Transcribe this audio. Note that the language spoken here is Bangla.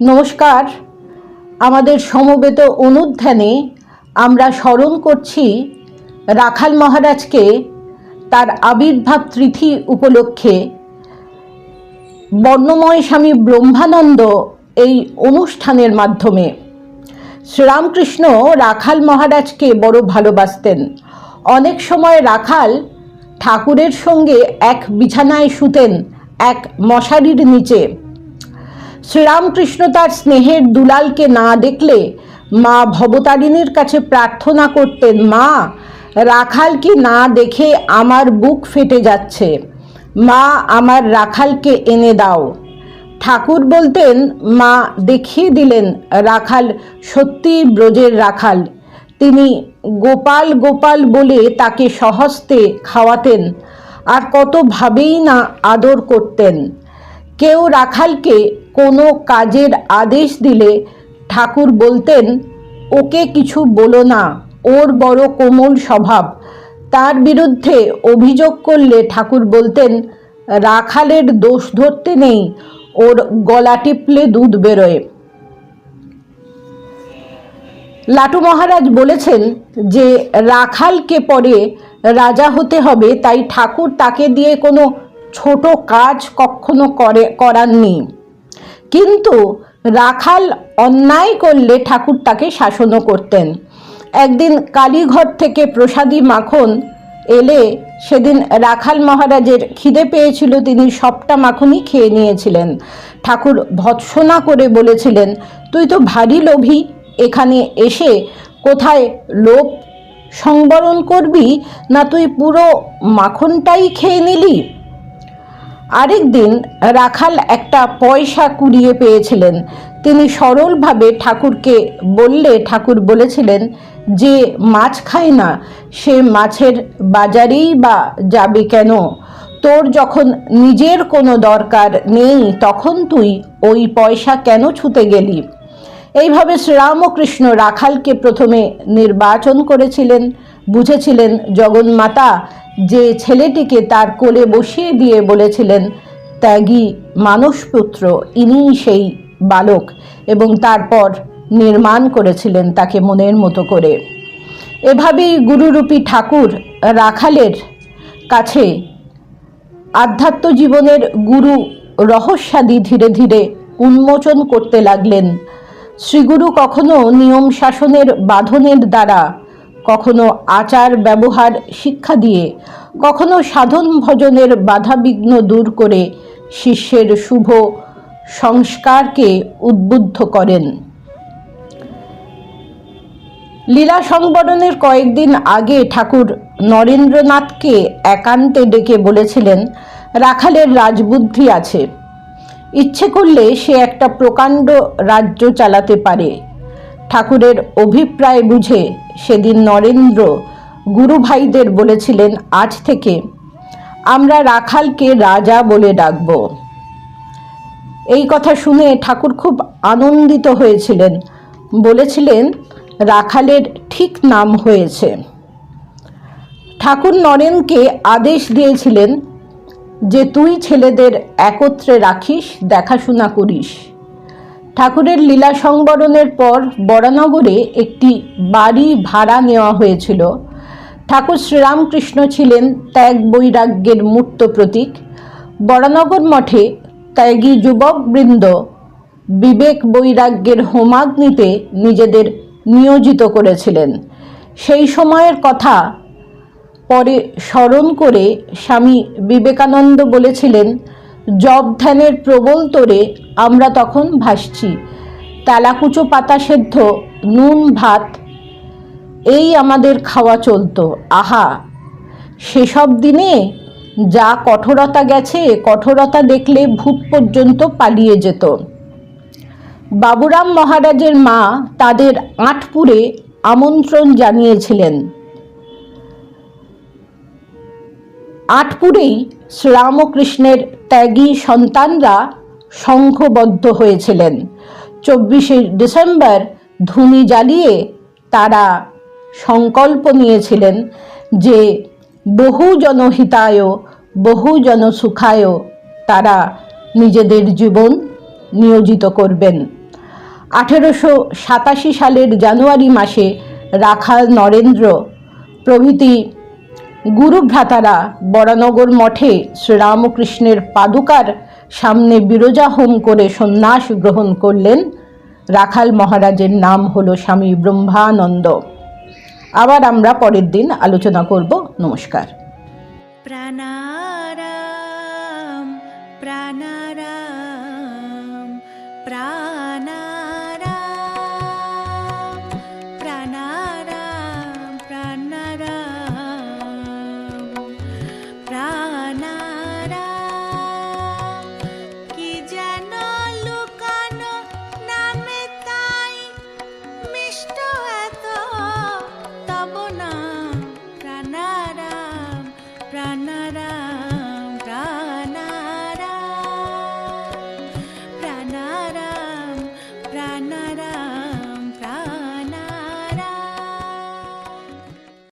নমস্কার। আমাদের সমবেত অনুধ্যানে আমরা স্মরণ করছি রাখাল মহারাজকে তার আবির্ভাব তিথি উপলক্ষে। বর্ণময় স্বামী ব্রহ্মানন্দ এই অনুষ্ঠানের মাধ্যমে শ্রীরামকৃষ্ণ রাখাল মহারাজকে বড় ভালোবাসতেন। অনেক সময় রাখাল ঠাকুরের সঙ্গে এক বিছানায় শুতেন এক মশারির নিচে। শ্রীরামকৃষ্ণ তার স্নেহের দুলালকে না দেখলে মা ভবতারিণীর কাছে প্রার্থনা করতেন, মা রাখালকে না দেখে আমার বুক ফেটে যাচ্ছে? মা, আমার রাখালকে এনে দাও। ঠাকুর বলতেন, মা, দেখিয়ে দিলেন রাখাল সত্যি ব্রজের রাখাল। তিনি গোপাল গোপাল বলে তাকে সহস্তে খাওয়াতেন, আর কতভাবেই না আদর করতেন। কেউ রাখালকে কোনো কাজের আদেশ দিলে ঠাকুর বলতেন, ওকে কিছু বলো না, ওর বড় কোমল স্বভাব। তার বিরুদ্ধে অভিযোগ করলে ঠাকুর বলতেন, রাখালের দোষ ধরতে নেই, ওর গলা টিপলে দুধ বেরোয়। লাটু মহারাজ বলেছেন যে, রাখালকে পরে রাজা হতে হবে, তাই ঠাকুর তাকে দিয়ে কোনো ছোট কাজ কখনো করে, করাননি। কিন্তু রাখাল অন্যায় করলে ঠাকুর তাকে শাসনও করতেন। একদিন কালীঘর থেকে প্রসাদী মাখন এলে সেদিন রাখাল মহারাজের খিদে পেয়েছিল, তিনি সবটা মাখনই খেয়ে নিয়েছিলেন। ঠাকুর ভৎসনা করে বলেছিলেন, তুই তো ভারী লোভী, এখানে এসে কোথায় লোভ সংবরণ করবি? না তুই পুরো মাখনটাই খেয়ে নিলি? আরেক দিন রাখাল একটা পয়সা কুড়িয়ে পেয়েছিলেন। তিনি সরলভাবে ঠাকুরকে বললে, ঠাকুর বলেছিলেন যে, মাছ খায় না, সে মাছের বাজারেই বা যাবে কেন? তোর যখন নিজের কোনো দরকার নেই, তখন তুই ওই পয়সা কেন ছুতে গেলি? এইভাবে শ্রীরামকৃষ্ণ রাখালকে প্রথমে নির্বাচন করেছিলেন। বুঝেছিলেন, জগন্মাতা যে ছেলেটিকে তার কোলে বসিয়ে দিয়ে বলেছিলেন, ত্যাগী মানসপুত্র, ইনিই সেই বালক। এবং তারপর নির্মাণ করেছিলেন তাকে মনের মতো করে। এভাবেই গুরুরূপী ঠাকুর রাখালের কাছে আধ্যাত্ম জীবনের গুরু রহস্যাদি ধীরে ধীরে উন্মোচন করতে লাগলেন। শ্রীগুরু কখনো নিয়ম শাসনের বাঁধনের দ্বারা কখনো আচার ব্যবহার, শিক্ষা দিয়ে, কখনো সাধন ভজনের বাধাবিঘ্ন দূর করে শিষ্যের শুভ সংস্কারকে উদ্বুদ্ধ করেন। লীলা সংবরণের কয়েকদিন আগে ঠাকুর নরেন্দ্রনাথকে একান্তে ডেকে বলেছিলেন, রাখালের রাজবুদ্ধি আছে। ইচ্ছে করলে সে একটা প্রকাণ্ড রাজ্য চালাতে পারে। ঠাকুরের অভিপ্রায় বুঝে সেদিন নরেন্দ্র গুরু ভাইদের বলেছিলেন, আজ থেকে আমরা রাখালকে রাজা বলে ডাকব। এই কথা শুনে ঠাকুর খুব আনন্দিত হয়েছিলেন। বলেছিলেন, রাখালের ঠিক নাম হয়েছে। ঠাকুর নরেনকে আদেশ দিয়েছিলেন যে, তুই ছেলেদের একত্রে রাখিস, দেখাশোনা করিস। ঠাকুরের লীলা সংবরণের পর বরানগরে একটি বাড়ি ভাড়া নেওয়া হয়েছিল। ঠাকুর শ্রীরামকৃষ্ণ ছিলেন ত্যাগ বৈরাগ্যের মূর্ত প্রতীক। বরানগর মঠে ত্যাগী যুবকবৃন্দ বিবেক বৈরাগ্যের হোমাগ্নিতে নিজেদের নিয়োজিত করেছিলেন। সেই সময়ের কথা পরে স্মরণ করে স্বামী বিবেকানন্দ বলেছিলেন জব ধ্যানের প্রবল তোরে আমরা তখন ভাসছি। তেলাকুচো পাতা সেদ্ধ, নুন, ভাত, এই আমাদের খাওয়া চলতো। আহা, সেসব দিনে যা কঠোরতা গেছে, কঠোরতা দেখলে ভূত পর্যন্ত পালিয়ে যেত। বাবুরাম মহারাজের মা তাদের আটপুরে আমন্ত্রণ জানিয়েছিলেন। আটপুরেই শ্রীরামকৃষ্ণের ত্যাগী সন্তানরা সংঘবদ্ধ হয়েছিলেন। চব্বিশে ডিসেম্বর ধুনি জ্বালিয়ে তারা সংকল্প নিয়েছিলেন যে বহু জনহিতায়, বহু জনসুখায় তারা নিজেদের জীবন নিয়োজিত করবেন। আঠেরোশো সাতাশি সালের জানুয়ারি মাসে রাখাল নরেন্দ্র প্রভৃতি গুরু ভ্রাতারা বরানগর মঠে শ্রীরামকৃষ্ণের পাদুকার সামনে বিরজা হোম করে সন্ন্যাস গ্রহণ করলেন। রাখাল মহারাজের নাম হলো স্বামী ব্রহ্মানন্দ। আবার আমরা পরের দিন আলোচনা করব। নমস্কার। প্রাণারাম